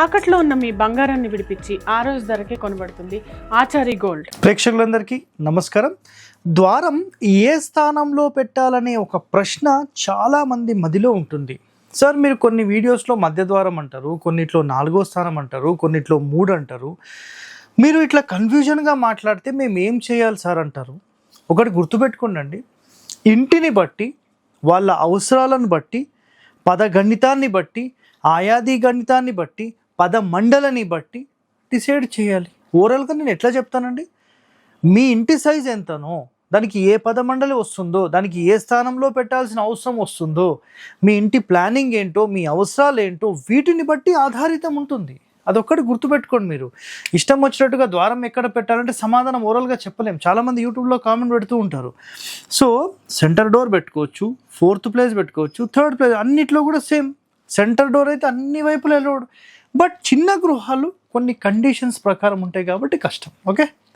తాకట్లో ఉన్న మీ బంగారాన్ని విడిపించి ఆ రోజు ధరకే కొనబడుతుంది ఆచారి గోల్డ్. ప్రేక్షకులందరికీ నమస్కారం. ద్వారం ఏ స్థానంలో పెట్టాలనే ఒక ప్రశ్న చాలామంది మదిలో ఉంటుంది. సార్ మీరు కొన్ని వీడియోస్లో మధ్య ద్వారం అంటారు కొన్నిట్లో నాలుగో స్థానం అంటారు కొన్నిట్లో మూడు అంటారు. మీరు ఇట్లా కన్ఫ్యూజన్గా మాట్లాడితే మేము ఏం చేయాలి సార్ అంటారు? ఒకటి గుర్తుపెట్టుకోండి ఇంటిని బట్టి వాళ్ళ అవసరాలను బట్టి పద గణితాన్ని బట్టి ఆయాది గణితాన్ని బట్టి పద మండలని బట్టి డిసైడ్ చేయాలి. ఓవరాల్గా నేను ఎట్లా చెప్తానండి? మీ ఇంటి సైజ్ ఎంతనో దానికి ఏ పదమండలి వస్తుందో దానికి ఏ స్థానంలో పెట్టాల్సిన అవసరం వస్తుందో మీ ఇంటి ప్లానింగ్ ఏంటో మీ అవసరాలు ఏంటో వీటిని బట్టి ఆధారితం ఉంటుంది. అదొక్కటి గుర్తుపెట్టుకోండి మీరు. ఇష్టం వచ్చినట్టుగా ద్వారం ఎక్కడ పెట్టాలంటే సమాధానం ఓరల్గా చెప్పలేం. చాలామంది యూట్యూబ్లో కామెంట్ పెడుతూ ఉంటారు. సో సెంటర్ డోర్ పెట్టుకోవచ్చు ఫోర్త్ ప్లేస్ పెట్టుకోవచ్చు థర్డ్ ప్లేస్ అన్నిట్లో కూడా సేమ్. సెంటర్ డోర్ అయితే అన్ని వైపులు వెళ్ళవడు బట్ చిన్న గృహాలు కొన్ని కండిషన్స్ ప్రకారం ఉంటాయి కాబట్టి కష్టం ఓకే?